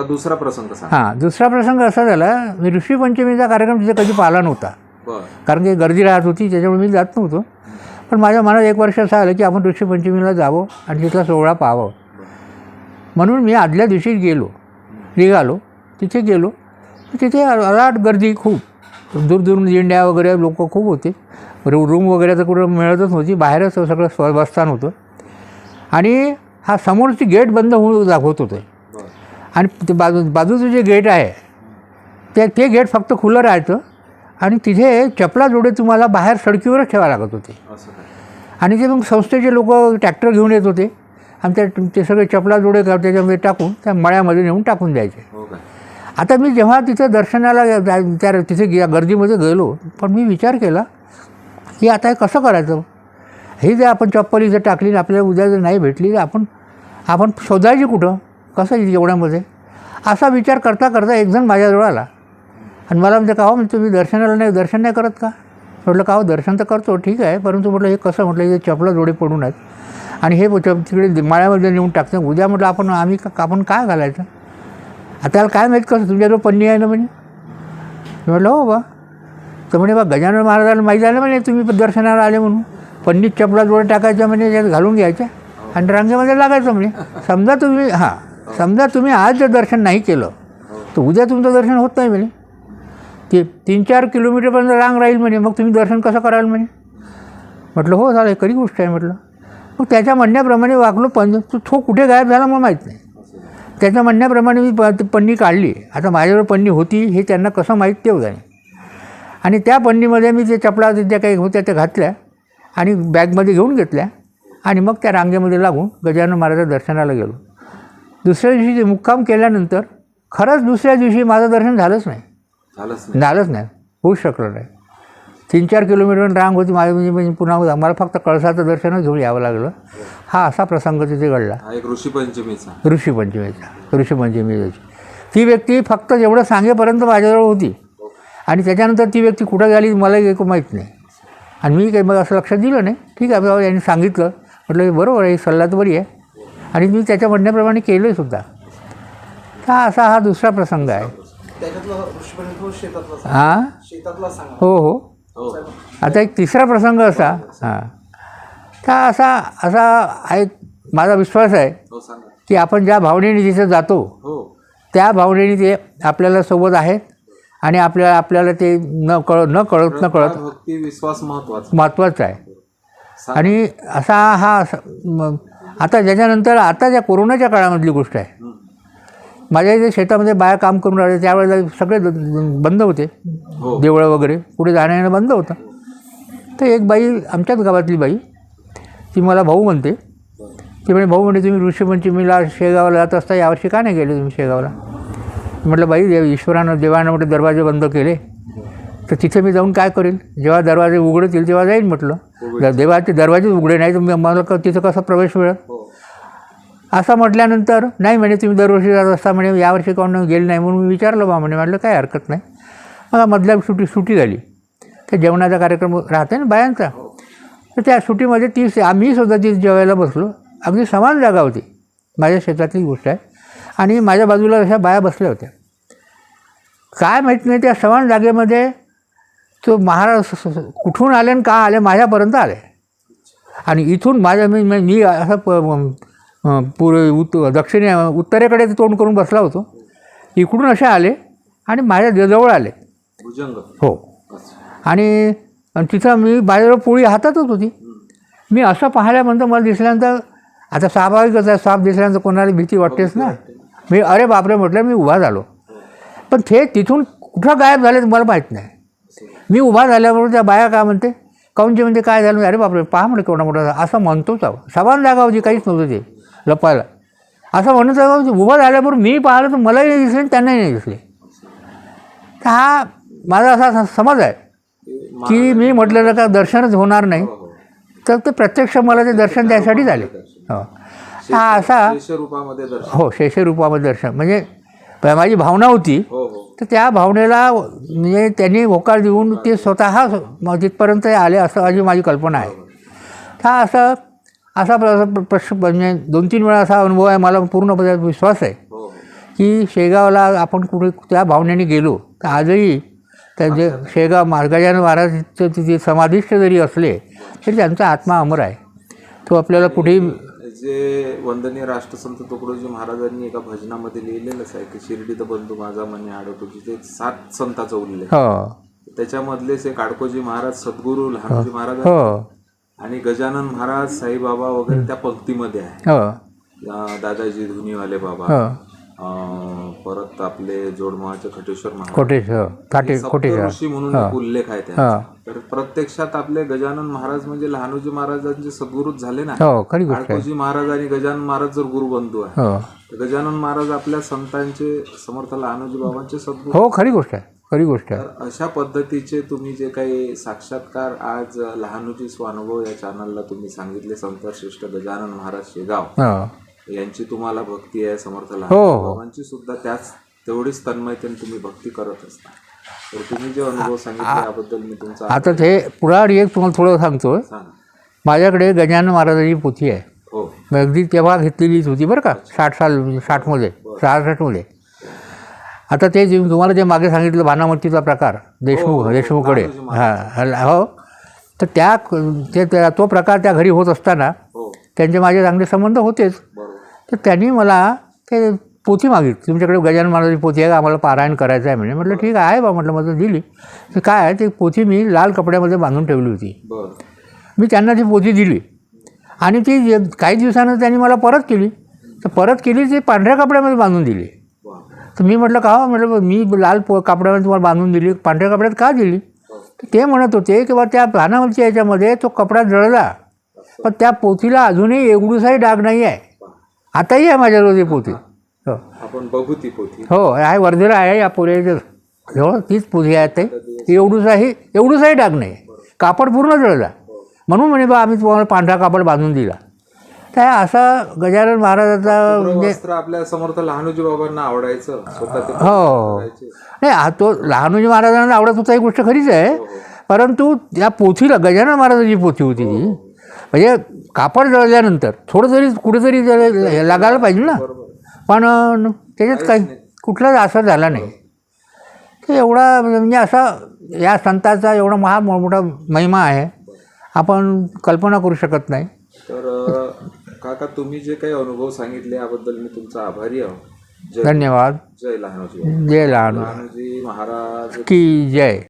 दुसरा प्रसंग सांग. हां दुसरा प्रसंग असा झाला मी ऋषीपंचमीचा कार्यक्रम तिथे कधी पाहिला नव्हता. बर. कारण की गर्दी राहत होती त्याच्यामुळे मी जात नव्हतो. पण माझ्या मनात एक वर्ष असं आलं की आपण ऋषीपंचमीला जावं आणि तिथला सोहळा पाहावं. म्हणून मी आदल्या दिवशी गेलो. निघालो. तिथे गेलो. तिथे अलाट गर्दी खूप. दूरदूरून दिंड्या वगैरे लोक खूप होते. रू रूम वगैरे तर कुठं मिळतच नव्हती. बाहेरच सगळं स्वस्थान होतं. आणि हा समोरची गेट बंद होऊन दाखवत होतं. आणि ते बाजू बाजूचं जे गेट आहे ते ते गेट फक्त खुलं राहायचं आणि तिथे चपला जोडे तुम्हाला बाहेर सडकीवरच ठेवावं लागत होते. आणि ते मग संस्थेचे लोक ट्रॅक्टर घेऊन येत होते आणि त्या ते सगळे चपला जोडे त्याच्यामध्ये टाकून त्या मळ्यामध्ये नेऊन टाकून द्यायचे. हो आता मी जेव्हा तिथं दर्शनाला त्या तिथे गे गर्दीमध्ये गेलो पण मी विचार केला की आता हे कसं करायचं? हे जे आपण चप्पल इथं टाकली आपल्याला उद्या जर नाही भेटली तर आपण आपण शोधायची कुठं? कसं एवढ्यामध्ये? असा विचार करता करता एकजण माझ्याजवळ आला. आणि मला म्हणजे का हो म्हणजे तुम्ही दर्शनाला नाही दर्शन नाही करत का? म्हटलं का हो दर्शन तर करतो ठीक आहे. परंतु म्हटलं हे कसं म्हटलं हे चपला जोडे पडून आहेत. आणि हे तिकडे माळ्यामध्ये नेऊन टाकतं. उद्या म्हटलं आपण आम्ही का- आपण काय घालायचं? आता त्याला काय माहीत कसं तुमच्याजवळ पन्नी आहे ना म्हणे? म्हटलं हो बा. तर म्हणे बा गजानन महाराजाला माहीत आलं म्हणे तुम्ही दर्शनाला आले म्हणून. पन्नीत चपला जोडे टाकायच्या म्हणजे त्यात घालून घ्यायच्या आणि रांगेमध्ये लागायचं म्हणे. समजा तुम्ही हां समजा तुम्ही आज जर दर्शन नाही केलं तर उद्या तुमचं दर्शन होत नाही म्हणे. ते तीन चार किलोमीटरपर्यंत रांग राहील म्हणे मग तुम्ही दर्शन कसं कराल म्हणे? म्हटलं हो झालं खरी गोष्ट आहे म्हटलं. मग त्याच्या म्हणण्याप्रमाणे वागलो पण तो तो कुठे गायब झाला मला माहीत नाही. त्याच्या म्हणण्याप्रमाणे मी प ती पन्नी काढली. आता माझ्याजवळ पन्नी होती हे त्यांना कसं माहीत ते होतं आणि त्या पन्नीमध्ये मी ते चपला ज्या काही होत्या त्या घातल्या आणि बॅगमध्ये घेऊन घेतल्या आणि मग त्या रांगेमध्ये लागून गजानन महाराजा दर्शनाला गेलो. दुसऱ्या दिवशी ते मुक्काम केल्यानंतर खरंच दुसऱ्या दिवशी माझं दर्शन झालंच नाही. झालंच नाही. झालंच नाही. होऊच शकलं नाही. तीन चार किलोमीटर रांग होती माझ्या म्हणजे म्हणजे पुन्हा मला फक्त कळसाचं दर्शनच घेऊन यावं लागलं. हा असा प्रसंग तिथे घडला. हा एक ऋषी पंचमीचा. ऋषीपंचमीचा ऋषीपंचमीची ती व्यक्ती फक्त जेवढं सांगेपर्यंत माझ्याजवळ होती आणि त्याच्यानंतर ती व्यक्ती कुठं गेली मला एक माहीत नाही. आणि मी काही मग असं लक्ष दिलं नाही. ठीक आहे बाबा यांनी सांगितलं. म्हटलं बरोबर आहे सल्ला तर बरी आहे. आणि मी त्याच्या म्हणण्याप्रमाणे केलं आहे सुद्धा. तर हा असा हा दुसरा प्रसंग आहे. हां शेतातला सांगा. हो? हो हो. आता एक तिसरा प्रसंग असा. हां. तर असा असा एक माझा विश्वास आहे हो की आपण ज्या भावनेने तिथे जातो हो. त्या भावनेने ते आपल्याला सोबत आहेत आणि आपल्याला आपल्याला ते न कळ न कळत न कळत भक्ती विश्वास महत्त्वाचा. महत्त्वाचं आहे. आणि असा हा आता ज्याच्यानंतर आता ज्या कोरोनाच्या काळामधली गोष्ट आहे. माझ्या इथे शेतामध्ये बाया काम करून राहिले त्यावेळेला सगळे बंद होते. हो. देवळं वगैरे पुढे जाणं येणं बंद होतं. तर एक बाई आमच्याच गावातली बाई ती मला भाऊ म्हणते. ती म्हणे भाऊ म्हणे तुम्ही ऋषीपंचमीला शेगावला जात असता यावर्षी का नाही गेले तुम्ही शेगावला? म्हटलं बाई देव ईश्वरानं देवानं म्हटलं दरवाजे बंद केले. तर तिथे मी जाऊन काय करेल जेव्हा दरवाजे उघडतील तेव्हा जाईल म्हटलं. देवाचे दरवाजेच उघडे नाही तर मी- मला तिथं कसा प्रवेश मिळत हो. असं म्हटल्यानंतर नाही म्हणे तुम्ही दरवर्षी जात असता म्हणे यावर्षी कोण गेले नाही? म्हणून मी विचारलं बा म्हणे म्हटलं काय हरकत नाही. मला मधल्या सुटी सुटी झाली. त्या जेवणाचा कार्यक्रम राहते ना बायांचा? तर त्या सुटीमध्ये ती आम्ही सुद्धा ती जेवायला बसलो. अगदी समान जागा होती. माझ्या शेतातली गोष्ट आहे. आणि माझ्या बाजूला अशा बाया बसल्या होत्या. काय माहीत नाही त्या समान जागेमध्ये तो महाराज कुठून आले आणि का आले माझ्यापर्यंत आले. आणि इथून माझ्या मी मी असं पूर्व उत् दक्षिणे उत्तरेकडे तोंड करून बसला होतो. इकडून असे आले आणि माझ्या जवळ आले. हो. आणि आणि तिथं मी माझ्याजवळ पोळी हातातच होती. मी असं पाहिल्यानंतर मला दिसल्यानंतर आता स्वाभाविकच आहे साप दिसल्यानंतर कोणाला भीती वाटतेच ना? मी अरे बापरे म्हटलं मी उभा झालो. पण ते तिथून कुठं गायब झाले मला माहीत नाही. मी उभा झाल्याबरोबर त्या बाया काय म्हणते? काऊनचे म्हणजे काय झालं? अरे बापरे पहा म्हणे केवढा मोठा. असं म्हणतोच आहो. समान जागा होती काहीच नव्हतं ते. लपायला. असं म्हणत आहे, उभं झाल्याबरोबर मी पाहिलं तर मलाही नाही दिसले आणि त्यांनाही नाही दिसले. तर हा माझा असा समज आहे की मी म्हटलेलं का दर्शनच होणार नाही. हो, हो. तर ते प्रत्यक्ष मला ते दर्शन द्यायसाठी झाले. हो. हा असा शेष रूपामध्ये दर्शन. हो शेषरूपामध्ये दर्शन. म्हणजे माझी भावना होती. तर त्या भावनेला म्हणजे त्यांनी होकार देऊन ते स्वतः तिथपर्यंत आले असं अशी माझी कल्पना आहे. हा असा असा प्र- प्र- प्रश्न म्हणजे दोन तीन वेळा असा अनुभव आहे मला पूर्णपणे विश्वास आहे हो हो. की शेगावला आपण कुठे त्या भावनेने गेलो तर आजही त्यांचे शेगाव मा गजानन महाराजचं तिथे समाधिष्ट जरी असले तरी त्यांचा आत्मा अमर आहे. तो आपल्याला कुठेही जे वंदनीय राष्ट्रसंत तुकडोजी महाराजांनी एका भजनामध्ये लिहिलेलंच आहे की शिर्डीत बंधू माझा मने आडोटोजी ते सात संताचा उल्लेख हो. त्याच्यामधलेच एक आडकोजी महाराज सद्गुरू लहानोजी महाराज आणि गजानन महाराज साईबाबा वगैरे त्या पंक्तीमध्ये आहे. हो. अं, दादाजी धुनीवाले बाबा. हो. अं, परत आपले जोडमाचे खटेश्वर महाराज. कोटेश हो काटे कोटेश हो. ऋषी म्हणून एक उल्लेख आहे हो. त्या तर प्रत्यक्षात आपले गजानन महाराज म्हणजे लहानोजी महाराजांचे सद्गुरूच झाले ना. हो खरी गोष्ट आहे. आडकोजी महाराज आणि गजानन महाराज जर गुरुबंधू आहे हो. तर गजानन महाराज आपल्या संतांचे समर्थ लहानोजी बाबांचे सद्गुरू. हो खरी गोष्ट आहे. खरी गोष्ट आहे. तर अशा पद्धतीचे तुम्ही जे काही साक्षात्कार आज लहानोजी स्वानुभव या चॅनलला तुम्ही सांगितले संत श्रेष्ठ गजानन महाराज शेगाव. हो. यांची तुम्हाला भक्ती आहे समर्थ हो, लहान हो. सुद्धा त्याच तेवढीच तन्मयतेने तुम्ही भक्ती करत असता. तर तुम्ही जे अनुभव सांगितले याबद्दल मी तुमचा आता ते पुढारी एक तुम्हाला थोडं सांगतो सांगा. माझ्याकडे गजानन महाराजांची पोथी आहे. हो. मी अगदी तेव्हा घेतलेलीच होती बरं का साठ साल साठमध्ये सहासष्टमध्ये. आता ते जे तुम्हाला जे मागे सांगितलं भानामतीचा प्रकार देशमुख देशमुखकडे. हां हो तर त्या ते त्या- तो प्रकार त्या घरी होत असताना हो. त्यांचे माझे चांगले संबंध होतेच. तर त्यांनी मला ते पोथी मागितली. तुमच्याकडे गजानन महाराजांची पोथी आहे का? आम्हाला पारायण करायचं आहे म्हणजे म्हटलं ठीक आहे बा म्हटलं माझं दिली. तर काय आहे ती पोथी मी लाल कपड्यामध्ये बांधून ठेवली होती. मी त्यांना ती पोथी दिली. आणि ती काही दिवसानं त्यांनी मला परत केली. तर परत केली ती पांढऱ्या कपड्यामध्ये बांधून दिली. तर मी म्हटलं का हो म्हटलं मी लाल पो कपड्यामध्ये तुम्हाला बांधून दिली. पांढऱ्या कपड्यात का दिली? ते म्हणत होते की बा त्या भानावरच्या याच्यामध्ये तो कपडा जळला. पण त्या पोथीला अजूनही एवढूसाही डाग नाही आहे. आताही आहे माझ्याजवळ ती पोथी. हो. आपण बघू ती पोथी. हो आहे वर्धेला आहे या पोऱ्याच्या जवळ तीच पोथी आहे ते. एवढूसाही एवढूसाही डाग नाही. कापड पूर्ण जळला. म्हणून म्हणे बा आम्ही तुम्हाला पांढरा कापड बांधून दिला. तर असा गजानन महाराजाचा म्हणजे आपल्या समर्थ लहानोजी बाबांना आवडायचं. हो. नाही हा तो लहानोजी महाराजांना आवडत होता ही गोष्ट खरीच आहे. परंतु त्या पोथीला गजानन महाराजांची पोथी होती ती. म्हणजे कापड जळल्यानंतर थोडं तरी कुठेतरी लागायला पाहिजे ना. पण त्याच्यात काही कुठलाच असर झाला नाही. ते एवढा म्हणजे असा या संताचा एवढा महान मोठा महिमा आहे. आपण कल्पना करू शकत नाही. तर काका तुम्ही जे काही अनुभव सांगितले याबद्दल मी तुमचा आभारी आहो. धन्यवाद. जय लहानोजी. जय लहान लहानोजी महाराज की जय.